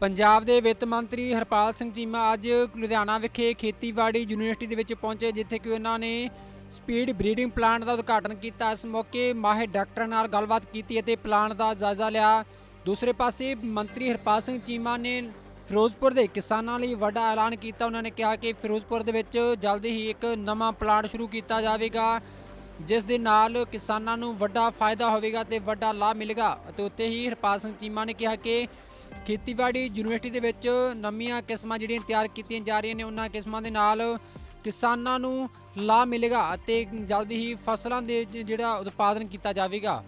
ਪੰਜਾਬ ਦੇ ਵਿੱਤ ਮੰਤਰੀ ਹਰਪਾਲ ਸਿੰਘ ਚੀਮਾ ਅੱਜ ਲੁਧਿਆਣਾ ਵਿਖੇ ਖੇਤੀਬਾੜੀ ਯੂਨੀਵਰਸਿਟੀ ਦੇ ਵਿੱਚ ਪਹੁੰਚੇ, ਜਿੱਥੇ ਕਿ ਉਹਨਾਂ ਨੇ ਸਪੀਡ ਬਰੀਡਿੰਗ ਪਲਾਂਟ ਦਾ ਉਦਘਾਟਨ ਕੀਤਾ। ਇਸ ਮੌਕੇ ਮਾਹਿਰ ਡਾਕਟਰਾਂ ਨਾਲ ਗੱਲਬਾਤ ਕੀਤੀ ਅਤੇ ਪਲਾਂਟ ਦਾ ਜਾਇਜ਼ਾ ਲਿਆ। ਦੂਸਰੇ ਪਾਸੇ ਮੰਤਰੀ ਹਰਪਾਲ ਸਿੰਘ ਚੀਮਾ ਨੇ ਫਿਰੋਜ਼ਪੁਰ ਦੇ ਕਿਸਾਨਾਂ ਲਈ ਵੱਡਾ ਐਲਾਨ ਕੀਤਾ। ਉਹਨਾਂ ਨੇ ਕਿਹਾ ਕਿ ਫਿਰੋਜ਼ਪੁਰ ਦੇ ਵਿੱਚ ਜਲਦੀ ਹੀ ਇੱਕ ਨਵਾਂ ਪਲਾਂਟ ਸ਼ੁਰੂ ਕੀਤਾ ਜਾਵੇਗਾ, ਜਿਸ ਦੇ ਨਾਲ ਕਿਸਾਨਾਂ ਨੂੰ ਵੱਡਾ ਫਾਇਦਾ ਹੋਵੇਗਾ ਤੇ ਵੱਡਾ ਲਾਭ ਮਿਲੇਗਾ। ਅਤੇ ਉੱਤੇ ਹੀ ਹਰਪਾਲ ਸਿੰਘ ਚੀਮਾ ਨੇ ਕਿਹਾ ਕਿ ਖੇਤੀਬਾੜੀ ਯੂਨੀਵਰਸਿਟੀ ਦੇ ਵਿੱਚ ਨਵੀਆਂ ਕਿਸਮਾਂ ਜਿਹੜੀਆਂ ਤਿਆਰ ਕੀਤੀਆਂ ਜਾ ਰਹੀਆਂ ਨੇ, ਉਹਨਾਂ ਕਿਸਮਾਂ ਦੇ ਨਾਲ ਕਿਸਾਨਾਂ ਨੂੰ ਲਾਭ ਮਿਲੇਗਾ ਅਤੇ ਜਲਦੀ ਹੀ ਫਸਲਾਂ ਦੇ ਜਿਹੜਾ ਉਤਪਾਦਨ ਕੀਤਾ ਜਾਵੇਗਾ।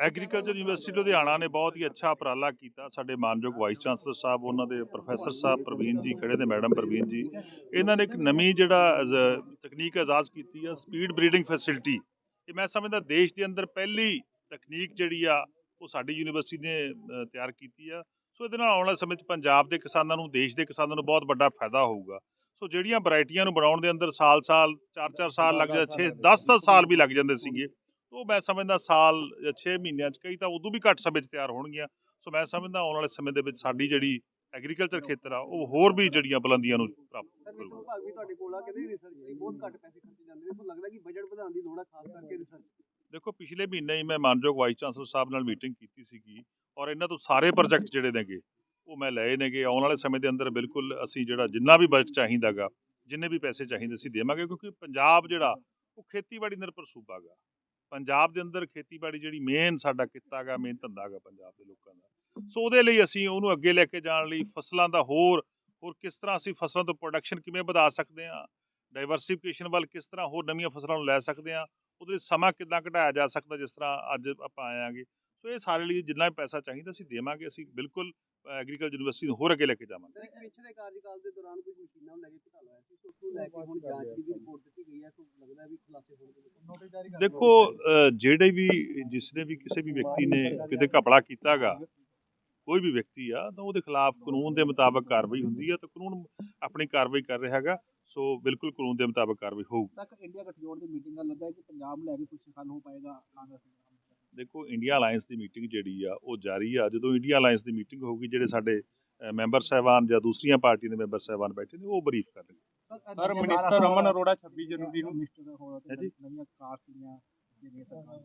ਐਗਰੀਕਲਚਰ ਯੂਨੀਵਰਸਿਟੀ ਲੁਧਿਆਣਾ ਨੇ ਬਹੁਤ ਹੀ ਅੱਛਾ ਉਪਰਾਲਾ ਕੀਤਾ। ਸਾਡੇ ਮਾਨਯੋਗ ਵਾਈਸ ਚਾਂਸਲਰ ਸਾਹਿਬ, ਉਹਨਾਂ ਦੇ ਪ੍ਰੋਫੈਸਰ ਸਾਹਿਬ ਪ੍ਰਵੀਨ ਜੀ ਖੜੇ ਨੇ ਮੈਡਮ ਪ੍ਰਵੀਨ ਜੀ। ਇਹਨਾਂ ਨੇ ਇੱਕ ਨਵੀਂ ਜਿਹੜਾ ਤਕਨੀਕ ਆਜ਼ਾਦ ਕੀਤੀ ਆ ਸਪੀਡ ਬਰੀਡਿੰਗ ਫੈਸਿਲਿਟੀ ਇਹ ਮੈਂ ਸਮਝਦਾ ਦੇਸ਼ ਦੇ ਅੰਦਰ ਪਹਿਲੀ ਤਕਨੀਕ ਜਿਹੜੀ ਆ ਉਹ ਸਾਡੀ ਯੂਨੀਵਰਸਿਟੀ ਨੇ ਤਿਆਰ ਕੀਤੀ ਆ। ਸੋ ਇਹਦੇ ਨਾਲ ਆਉਣ ਵਾਲੇ ਸਮੇਂ 'ਚ ਪੰਜਾਬ ਦੇ ਕਿਸਾਨਾਂ ਨੂੰ ਦੇਸ਼ ਦੇ ਕਿਸਾਨਾਂ ਨੂੰ ਬਹੁਤ ਵੱਡਾ ਫਾਇਦਾ ਹੋਊਗਾ। ਸੋ ਜਿਹੜੀਆਂ ਵੈਰਾਈਟੀਆਂ ਨੂੰ ਬਣਾਉਣ ਦੇ ਅੰਦਰ ਸਾਲ-ਸਾਲ 4-4 ਸਾਲ ਲੱਗ ਜਾਂਦੇ 6 10-10 ਸਾਲ ਵੀ ਲੱਗ ਜਾਂਦੇ ਸੀਗੇ। ਉਹ ਮੈਂ ਸਮਝਦਾ ਸਾਲ ਜਾਂ 6 ਮਹੀਨਿਆਂ 'ਚ ਕਈ ਤਾਂ ਉਦੋਂ ਵੀ ਘੱਟ ਸਮੇਂ 'ਚ ਤਿਆਰ ਹੋਣਗੀਆਂ। ਸੋ ਮੈਂ ਸਮਝਦਾ ਆਉਣ ਵਾਲੇ ਸਮੇਂ ਦੇ ਵਿੱਚ ਸਾਡੀ ਜਿਹੜੀ ਐਗਰੀਕਲਚਰ ਖੇਤਰ ਆ ਉਹ ਹੋਰ ਵੀ ਜਿਹੜੀਆਂ ਬੁਲੰਦੀਆਂ ਨੂੰ ਪ੍ਰਾਪਤ ਕਰੂਗਾ ਵਿਭਾਗ ਵੀ ਤੁਹਾਡੇ ਕੋਲ ਆ ਕਹਿੰਦੇ ਰਿਸਰਚ ਲਈ ਬਹੁਤ ਘੱਟ ਪੈਸੇ ਖਰਚੇ ਜਾਂਦੇ ਨੇ ਸੋ ਲੱਗਦਾ ਕਿ ਬਜਟ ਵਧਾਉਣ ਦੀ ਲੋੜ ਆ ਖਾਸ ਕਰਕੇ ਰਿਸਰਚ ਦੇਖੋ ਪਿਛਲੇ ਮਹੀਨੇ ਹੀ ਮੈਂ ਮਾਨਯੋਗ ਵਾਈਸ ਚਾਂਸਲਰ ਸਾਹਿਬ ਨਾਲ ਮੀਟਿੰਗ ਕੀਤੀ ਸੀਗੀ ਔਰ ਇਹਨਾਂ ਤੋਂ ਸਾਰੇ ਪ੍ਰੋਜੈਕਟ ਜਿਹੜੇ ਨੇਗੇ ਉਹ ਮੈਂ ਲਏ ਨੇਗੇ। ਆਉਣ ਵਾਲੇ ਸਮੇਂ ਦੇ ਅੰਦਰ ਬਿਲਕੁਲ ਅਸੀਂ ਜਿਹੜਾ ਜਿੰਨਾ ਵੀ ਬਜਟ ਚਾਹੀਦਾਗਾ ਜਿੰਨੇ ਵੀ ਪੈਸੇ ਚਾਹੀਦੇ ਅਸੀਂ ਦੇਵਾਂਗੇ ਕਿਉਂਕਿ ਪੰਜਾਬ ਜਿਹੜਾ ਉਹ ਖੇਤੀਬਾੜੀ ਨਿਰਭਰ ਸੂਬਾ ਗਾ ਪੰਜਾਬ ਦੇ ਅੰਦਰ ਖੇਤੀਬਾੜੀ ਜਿਹੜੀ ਮੇਨ ਸਾਡਾ ਕਿੱਤਾ ਗਾ ਮੇਨ ਧੰਦਾ ਗਾ ਪੰਜਾਬ ਦੇ ਲੋਕਾਂ ਦਾ। ਸੋ ਉਹਦੇ ਲਈ ਅਸੀਂ ਉਹਨੂੰ ਅੱਗੇ ਲੈ ਕੇ ਜਾਣ ਲਈ ਫਸਲਾਂ ਦਾ ਹੋਰ ਹੋਰ ਕਿਸ ਤਰ੍ਹਾਂ ਅਸੀਂ ਫਸਲਾਂ ਤੋਂ ਪ੍ਰੋਡਕਸ਼ਨ ਕਿਵੇਂ ਵਧਾ ਸਕਦੇ ਹਾਂ ਡਾਈਵਰਸਿਫਿਕੇਸ਼ਨ ਵੱਲ ਕਿਸ ਤਰ੍ਹਾਂ ਹੋਰ ਨਵੀਆਂ ਫਸਲਾਂ ਨੂੰ ਲੈ ਸਕਦੇ ਹਾਂ ਉਹਦੇ ਸਮਾਂ ਕਿੱਦਾਂ ਘਟਾਇਆ ਜਾ ਸਕਦਾ ਜਿਸ ਤਰ੍ਹਾਂ ਅੱਜ ਆਪਾਂ ਆਏ ਆਂਗੇ ਸੋ ਇਹ ਸਾਰੇ ਲਈ ਜਿੰਨਾ ਵੀ ਪੈਸਾ ਚਾਹੀਦਾ ਅਸੀਂ ਦੇਵਾਂਗੇ ਅਸੀਂ ਬਿਲਕੁਲ ਐਗਰੀਕਲਚਰ ਯੂਨੀਵਰਸਿਟੀ ਨੂੰ ਹੋਰ ਅੱਗੇ ਲੈ ਕੇ ਜਾਵਾਂਗੇ। ਪਿਛਲੇ ਕਾਰਜਕਾਲ ਦੇ ਦੌਰਾਨ ਕੁਝ ਮਸ਼ੀਨਾਂ ਨੂੰ ਲੈ ਕੇ ਘੁਟਾਲਾ ਹੋਇਆ ਸੀ ਸੋ ਉਸ ਨੂੰ ਲੈ ਕੇ ਹੁਣ ਜਾਂਚ ਦੀ ਵੀ ਰਿਪੋਰਟ ਦਿੱਤੀ ਗਈ ਹੈ ਸੋ ਲੱਗਦਾ ਹੈ ਵੀ ਖੁਲਾਸੇ ਹੋਣਗੇ ਨੋਟਿਸ ਜਾਰੀ ਦੇਖੋ ਜਿਹੜੇ ਵੀ ਜਿਸ ਨੇ ਵੀ ਕਿਸੇ ਵੀ ਵਿਅਕਤੀ ਨੇ ਕਿਤੇ ਘਪਲਾ ਕੀਤਾਗਾ ਕੋਈ ਵੀ ਵਿਅਕਤੀ ਆ ਤਾਂ ਉਹਦੇ ਖਿਲਾਫ ਕਾਨੂੰਨ ਦੇ ਮੁਤਾਬਕ ਕਾਰਵਾਈ ਹੁੰਦੀ ਆ ਤਾਂ ਕਾਨੂੰਨ ਆਪਣੀ ਕਾਰਵਾਈ ਕਰ ਰਿਹਾ ਹੈਗਾ ਸੋ ਬਿਲਕੁਲ ਕਾਨੂੰਨ ਦੇ ਮੁਤਾਬਕ ਕਾਰਵਾਈ ਹੋਊਗੀ। ਤੱਕ ਇੰਡੀਆ ਗੱਠਜੋੜ ਦੀ ਮੀਟਿੰਗ ਦਾ ਲੱਗਦਾ ਹੈ ਕਿ ਪੰਜਾਬ ਲੈ ਕੇ ਕੁਝ ਹੱਲ ਹੋ ਪਾਏਗਾ ਕਾਂਗਰਸ ਦੇਖੋ ਇੰਡੀਆ ਅਲਾਈਅੰਸ ਦੀ ਮੀਟਿੰਗ ਜਿਹੜੀ ਆ ਉਹ ਜਾਰੀ ਆ। ਜਦੋਂ ਇੰਡੀਆ ਅਲਾਈਅੰਸ ਦੀ ਮੀਟਿੰਗ ਹੋਊਗੀ ਜਿਹੜੇ ਸਾਡੇ ਮੈਂਬਰ ਸਾਹਿਬਾਨ ਜਾਂ ਦੂਸਰੀਆਂ ਪਾਰਟੀਆਂ ਦੇ ਮੈਂਬਰ ਸਾਹਿਬਾਨ ਬੈਠੇ ਨੇ ਉਹ ਬਰੀਫ ਕਰਨਗੇ ਸਰ ਮਿਨਿਸਟਰ ਰਮਨ ਅਰੋੜਾ 26 ਜਨਵਰੀ ਨੂੰ। ਮਿਨਿਸਟਰ ਦਾ ਜੀ। ਨਵੀਆਂ ਕਾਰ ਸੀਆਂ ਜਿਹੜੀਆਂ ਸਰਕਾਰ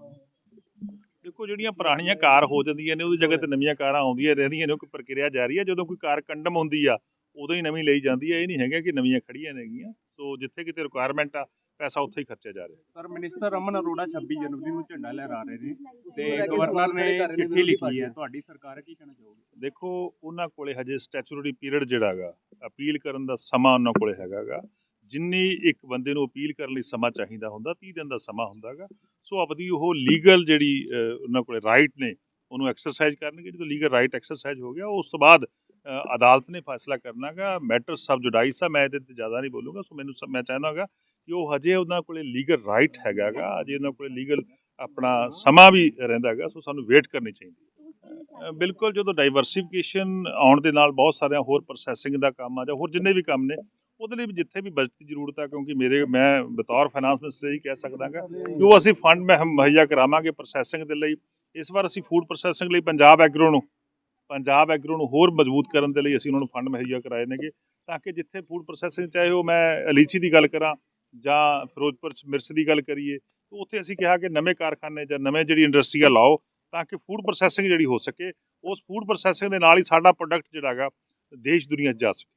ਦੇਖੋ ਜਿਹੜੀਆਂ ਪੁਰਾਣੀਆਂ ਕਾਰ ਹੋ ਜਾਂਦੀਆਂ ਨੇ ਉਹਦੀ ਜਗ੍ਹਾ ਤੇ ਨਵੀਆਂ ਕਾਰਾਂ ਆਉਂਦੀਆਂ ਰਹਿੰਦੀਆਂ ਨੇ ਉਹ ਕੋਈ ਪ੍ਰਕਿਰਿਆ ਜਾਰੀ ਹੈ ਜਦੋਂ ਕੋਈ ਕਾਰ ਕੰਡਮ ਹੁੰਦੀ ਆ ਉਦੋਂ ਹੀ ਨਵੀਂ ਲਈ ਜਾਂਦੀ ਹੈ ਇਹ ਨਹੀਂ ਹੈਗਾ ਕਿ ਨਵੀਆਂ ਖੜੀਆਂ ਨੇਗੀਆਂ ਸੋ ਜਿੱਥੇ ਕਿਤੇ ਰਿਕੁਆਇਰਮੈਂਟ ਆ ਪੈਸਾ ਉੱਥੇ ਹੀ ਖਰਚਿਆ ਜਾ ਰਿਹਾ। ਸਰ ਮਿਨਿਸਟਰ ਰਮਨ ਅਰੋੜਾ 26 ਜਨਵਰੀ ਨੂੰ ਝੰਡਾ ਲਹਿਰਾ ਰਹੇ ਨੇ ਤੇ ਗਵਰਨਰ ਨੇ ਚਿੱਠੀ ਲਿਖੀ ਹੈ। ਤੁਹਾਡੀ ਸਰਕਾਰ ਕੀ ਕਹਿਣਾ ਚਾਹੋਗੇ? ਦੇਖੋ ਉਹਨਾਂ ਕੋਲੇ ਹਜੇ ਸਟੈਚੂਟਰੀ ਪੀਰੀਅਡ ਜਿਹੜਾ ਹੈਗਾ ਅਪੀਲ ਕਰਨ ਦਾ ਸਮਾਂ ਉਹਨਾਂ ਕੋਲੇ ਹੈਗਾਗਾ। ਜਿੰਨੀ ਇੱਕ ਬੰਦੇ ਨੂੰ ਅਪੀਲ ਕਰਨ ਲਈ ਸਮਾਂ ਚਾਹੀਦਾ ਹੁੰਦਾ 30 ਦਿਨ ਦਾ ਸਮਾਂ ਹੁੰਦਾਗਾ ਸੋ ਆਪਦੀ ਉਹ ਲੀਗਲ ਜਿਹੜੀ ਉਹਨਾਂ ਕੋਲੇ ਰਾਈਟ ਨੇ, ਉਹਨੂੰ ਐਕਸਰਸਾਈਜ਼ ਕਰਨਗੇ, ਜਦੋਂ ਲੀਗਲ ਰਾਈਟ ਐਕਸਰਸਾਈਜ਼ ਹੋ ਗਿਆ, ਉਸ ਤੋਂ ਬਾਅਦ ਅਦਾਲਤ ਨੇ ਫੈਸਲਾ ਕਰਨਾਗਾ ਮੈਟਰ ਸਬ ਜੁਡਾਈਸ ਆ ਮੈਂ ਇਹਦੇ ਤੇ ਜ਼ਿਆਦਾ ਨਹੀਂ ਬੋਲੂੰਗਾ, ਸੋ ਮੈਨੂੰ ਸ- ਮੈਂ ਚਾਹੁੰਦਾਗਾ ਕਿ ਉਹ ਹਜੇ ਉਹਨਾਂ ਕੋਲੇ ਲੀਗਲ ਰਾਈਟ ਹੈਗਾਗਾ ਅਜੇ ਉਹਨਾਂ ਕੋਲੇ ਲੀਗਲ ਆਪਣਾ ਸਮਾਂ ਵੀ ਰਹਿੰਦਾਗਾ ਸੋ ਸਾਨੂੰ ਵੇਟ ਕਰਨੀ ਚਾਹੀਦੀ ਬਿਲਕੁਲ ਜਦੋਂ ਡਾਈਵਰਸਿਫਿਕੇਸ਼ਨ ਆਉਣ ਦੇ ਨਾਲ ਬਹੁਤ ਸਾਰਿਆਂ ਹੋਰ ਪ੍ਰੋਸੈਸਿੰਗ ਦਾ ਕੰਮ ਆ, ਜਾਂ ਹੋਰ ਜਿੰਨੇ ਵੀ ਕੰਮ ਨੇ ਉਹਦੇ ਲਈ ਵੀ ਜਿੱਥੇ ਵੀ ਬਜਟ ਦੀ ਜ਼ਰੂਰਤ ਆ ਕਿਉਂਕਿ ਮੇਰੇ ਮੈਂ ਬਤੌਰ ਫਾਈਨਾਂਸ ਮਿਨਿਸਟਰ ਹੀ ਕਹਿ ਸਕਦਾਗਾ ਕਿ ਉਹ ਅਸੀਂ ਫੰਡ ਮੈਂ ਮੁਹੱਈਆ ਕਰਾਵਾਂਗੇ ਪ੍ਰੋਸੈਸਿੰਗ ਦੇ ਲਈ। ਇਸ ਵਾਰ ਅਸੀਂ ਫੂਡ ਪ੍ਰੋਸੈਸਿੰਗ ਲਈ ਪੰਜਾਬ ਐਗਰੋ ਨੂੰ ਪੰਜਾਬ ਐਗਰੋ ਨੂੰ ਹੋਰ ਮਜ਼ਬੂਤ ਕਰਨ ਦੇ ਲਈ ਅਸੀਂ ਉਹਨਾਂ ਨੂੰ ਫੰਡ ਮੁਹੱਈਆ ਕਰਾਏ ਨੇਗੇ ਤਾਂ ਕਿ ਜਿੱਥੇ ਫੂਡ ਪ੍ਰੋਸੈਸਿੰਗ ਚਾਹੇ ਉਹ ਮੈਂ ਅਲੀਚੀ ਦੀ ਗੱਲ ਕਰਾਂ ਜਾਂ ਫਿਰੋਜ਼ਪੁਰ ਚ ਮਿਰਚ ਦੀ ਗੱਲ ਕਰੀਏ ਤਾਂ ਉੱਥੇ ਅਸੀਂ ਕਿਹਾ ਕਿ ਨਵੇਂ ਕਾਰਖਾਨੇ ਜਾਂ ਨਵੇਂ ਜਿਹੜੀ ਇੰਡਸਟਰੀਆਂ ਲਾਓ ਤਾਂ ਕਿ ਫੂਡ ਪ੍ਰੋਸੈਸਿੰਗ ਜਿਹੜੀ ਹੋ ਸਕੇ ਉਸ ਫੂਡ ਪ੍ਰੋਸੈਸਿੰਗ ਦੇ ਨਾਲ ਹੀ ਸਾਡਾ ਪ੍ਰੋਡਕਟ ਜਿਹੜਾ ਹੈਗਾ ਦੇਸ਼ ਦੁਨੀਆ ਜਾ ਸਕੇ।